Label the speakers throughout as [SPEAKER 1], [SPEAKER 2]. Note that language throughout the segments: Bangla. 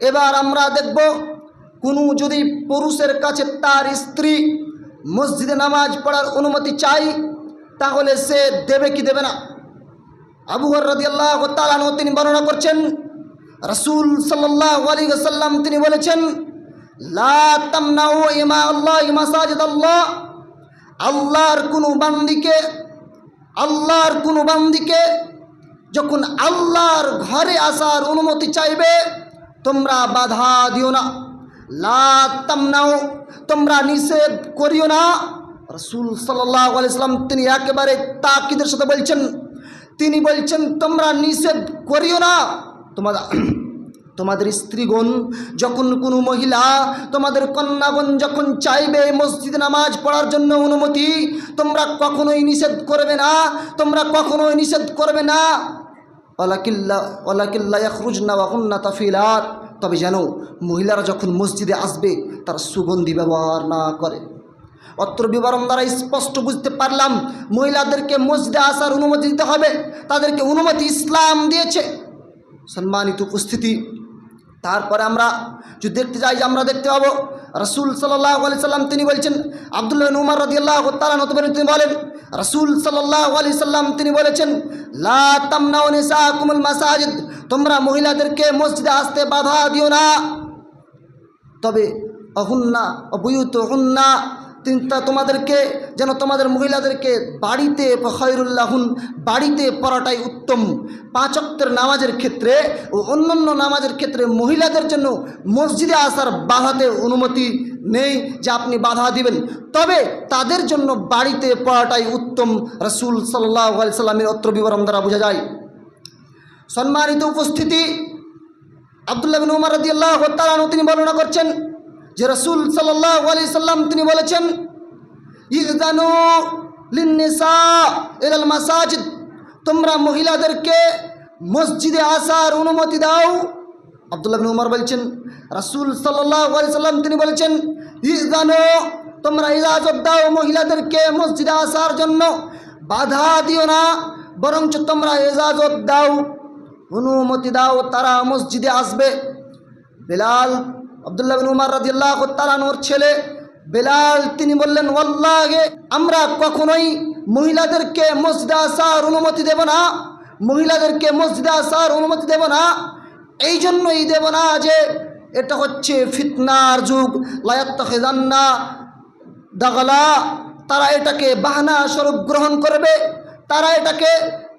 [SPEAKER 1] এবার আমরা দেখব কোনো যদি পুরুষের কাছে তার স্ত্রী মসজিদে নামাজ পড়ার অনুমতি চাই, তাহলে সে দেবে কি দেবে না? আবু হরদি আল্লাহ তালানো তিনি বর্ণনা করছেন, রসুল সাল্লাহ আলী সাল্লাম তিনি বলেছেন আল্লাহ আল্লাহর কোনো বান্দিকে, আল্লাহর কোনো বান্দিকে যখন আল্লাহর ঘরে আসার অনুমতি চাইবে তোমরা বাধা দিও না। লা তামনাও তোমরা নিষেধ করিও না। রসুল সাল্লাহ আলাইসলাম তিনি একেবারে তাকিদের সাথে বলছেন, তিনি বলছেন, তোমরা নিষেধ করিও না। তোমাদের তোমাদের স্ত্রীগণ যখন কোনো মহিলা, তোমাদের কন্যাগণ যখন চাইবে মসজিদে নামাজ পড়ার জন্য অনুমতি, তোমরা কখনোই নিষেধ করবে না, তোমরা কখনোই নিষেধ করবে না। ইয়াখরুজনা ওয়াকুন্না তাফিলাত। তবে যেন মহিলারা যখন মসজিদে আসবে, তারা সুগন্ধি ব্যবহার না করে। অত্র বিবরণ দ্বারা স্পষ্ট বুঝতে পারলাম, মহিলাদেরকে মসজিদে আসার অনুমতি দিতে হবে। তাদেরকে অনুমতি ইসলাম দিয়েছে। সম্মানিত উপস্থিতি তারপরে আমরা যদি দেখতে যাই যে আমরা দেখতে পাবো, রসুল সাল্লাহ আলি সাল্লাম তিনি বলছেন, আবদুল্লাহ উমার রদিয়াল্লাহ আল্লাহ নতুন তিনি বলেন, রসুল সাল্লাহ আলি সাল্লাম তিনি বলেছেন, লা কুমুল মাসাজিদ, তোমরা মহিলাদেরকে মসজিদে আসতে বাধা দিও না। তবে অহুন্না অবুয়ুত হুন্না তা তোমাদেরকে, যেন তোমাদের মহিলাদেরকে বাড়িতে খয়রুল্লাহুন বাড়িতে পড়াটাই উত্তম। পাঁচ অক্তের নামাজের ক্ষেত্রে ও অন্যান্য নামাজের ক্ষেত্রে মহিলাদের জন্য মসজিদে আসার বাধাতে অনুমতি নেই যে আপনি বাধা দিবেন। তবে তাদের জন্য বাড়িতে পড়াটাই উত্তম, রসুল সাল্লাহ সাল্লামের অত্র বিবরণ দ্বারা বোঝা যায়। সম্মানিত উপস্থিতি, আবদুল্লাহ বিন উমার আল্লাহ তালানু তিনি বর্ণনা করছেন যে রসুল সাল্লাহ আলি সাল্লাম তিনি বলেছেন ইজানু লিন্নিসা ইলাল মাসাজিদ, তোমরা মহিলাদেরকে মসজিদে আসার অনুমতি দাও। আবদুল্লাহ উমর বলছেন, রাসূল সাল্লাল্লাহু আলাইহি সাল্লাম তিনি বলেছেন ইজানু তোমরা ইজাজত দাও মহিলাদেরকে মসজিদে আসার জন্য, বাধা দিও না, বরঞ্চ তোমরা ইজাজত দাও, অনুমতি দাও, তারা মসজিদে আসবে। বেলাল আবদুল্লাহ বিন উমার রাদিয়াল্লাহ তালানোর ছেলে বেলাল, তিনি বললেন, ওয়াল্লাহে, আমরা কখনোই মহিলাদেরকে মসজিদে আসার অনুমতি দেব না, মহিলাদেরকে মসজিদে আসার অনুমতি দেব না। এই জন্যই দেব না যে এটা হচ্ছে ফিতনার যুগ। লায়াত্ত খেজান্না দাগলা, তারা এটাকে বাহানা স্বরূপ গ্রহণ করবে। তারা এটাকে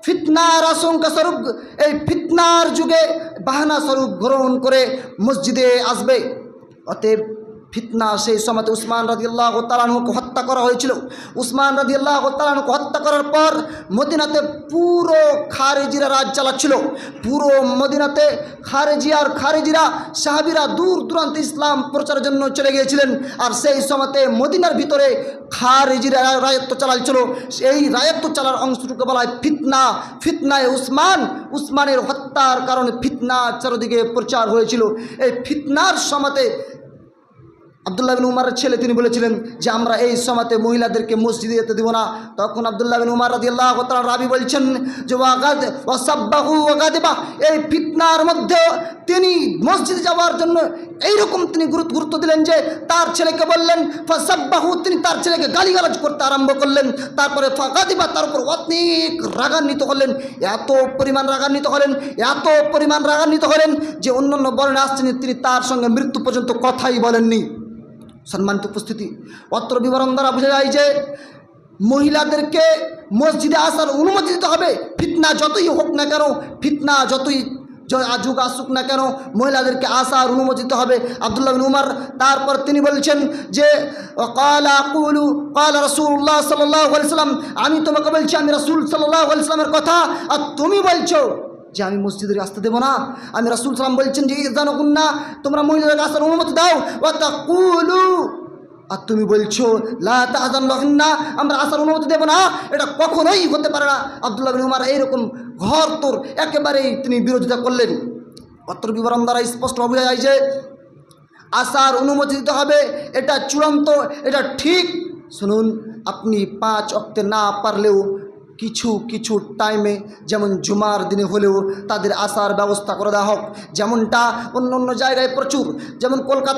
[SPEAKER 1] ফিতনার আশঙ্কা স্বরূপ, এই ফিতনার যুগে বাহানা স্বরূপ গ্রহণ করে মসজিদে আসবে। অতএব ফিতনা সেই সময় উসমান রাজি আল্লাহ তালানুকে হত্যা করা হয়েছিল। উসমান রাজি আল্লাহ তালানুকে হত্যা করার পর মদিনাতে পুরো খারেজিরা রাজ চালাচ্ছিল। পুরো মদিনাতে খারেজি আর খারেজিরা, সাহাবিরা দূর দূরান্ত ইসলাম প্রচারের জন্য চলে গিয়েছিলেন। আর সেই সময়তে মদিনার ভিতরে খারেজিরা রায়ত্ব চালাচ্ছিল। এই রায়ত্ব চালার অংশটুকু বলা হয় ফিতনা। ফিতনায় উসমান, উসমানের হত্যার কারণে ফিতনা চারদিকে প্রচার হয়েছিল। এই ফিতনার সময়তে আবদুল্লাহ বিন উমারের ছেলে, তিনি বলেছিলেন যে, আমরা এই সময়তে মহিলাদেরকে মসজিদে যেতে দেবো না। তখন আবদুল্লাহ বিন উমার রাজি আল্লাহ রাবি বলছেন যে, ওয়াগাদ, ওয়াসাব্বাহু ওয়াগাদিবা। এই ফিতনার মধ্যে তিনি মসজিদে যাওয়ার জন্য এইরকম তিনি গুরুত্ব গুরুত্ব দিলেন যে, তার ছেলেকে বললেন, ফাসাব্বাহু, তিনি তার ছেলেকে গালিগালাজ করতে আরম্ভ করলেন। তারপরে ফাগাদিবা তার উপর অনেক রাগান্বিত করলেন এত পরিমাণ রাগান্বিত হলেন, এত পরিমাণ রাগান্বিত হলেন যে, অন্যান্য বর্ণে আসছেন তিনি তার সঙ্গে মৃত্যু পর্যন্ত কথাই বলেননি। সম্মানিত উপস্থিতি। অত্র বিবরণ দ্বারা বোঝা যায় যে মহিলাদেরকে মসজিদে আসার অনুমতি দিতে হবে। ফিতনা যতই হোক না কেন, ফিতনা যতই যুগ আসুক না কেন, মহিলাদেরকে আসার অনুমতি দিতে হবে। আবদুল্লাহ বিন উমার তারপর তিনি বলছেন যে, কালা কুলু, কালা রসুল্লাহ সাল্লাহ সাল্লাম আমি তোমাকে বলছি, আমি রসুল সাল্লাহ সাল্লামের কথা, আর তুমি বলছো যে আমি মসজিদের আসতে দেবো না। আমি রাসুল সালাম বলছেন যে জানো না তোমরা মহিলাদেরকে আসার অনুমতি দাও। কুলু আর তুমি বলছো না আমরা আসার অনুমতি দেবো না। এটা কখনোই হতে পারে না। আবদুল্লাহ বিন উমার এইরকম ঘর তোর একেবারেই তিনি বিরোধিতা করলেন। অত্র বিবরণ দ্বারা স্পষ্ট বোঝা যায় যে, আসার অনুমতি দিতে হবে। এটা চূড়ান্ত, এটা ঠিক। শুনুন, আপনি পাঁচ অক্তে না পারলেও কিছু কিছু টাইমে যেমন জুমার দিনে হলেও তাদের আসার ব্যবস্থা করে দেওয়া হোক। যেমনটা অন্য অন্য জায়গায় প্রচুর। যেমন কলকাতা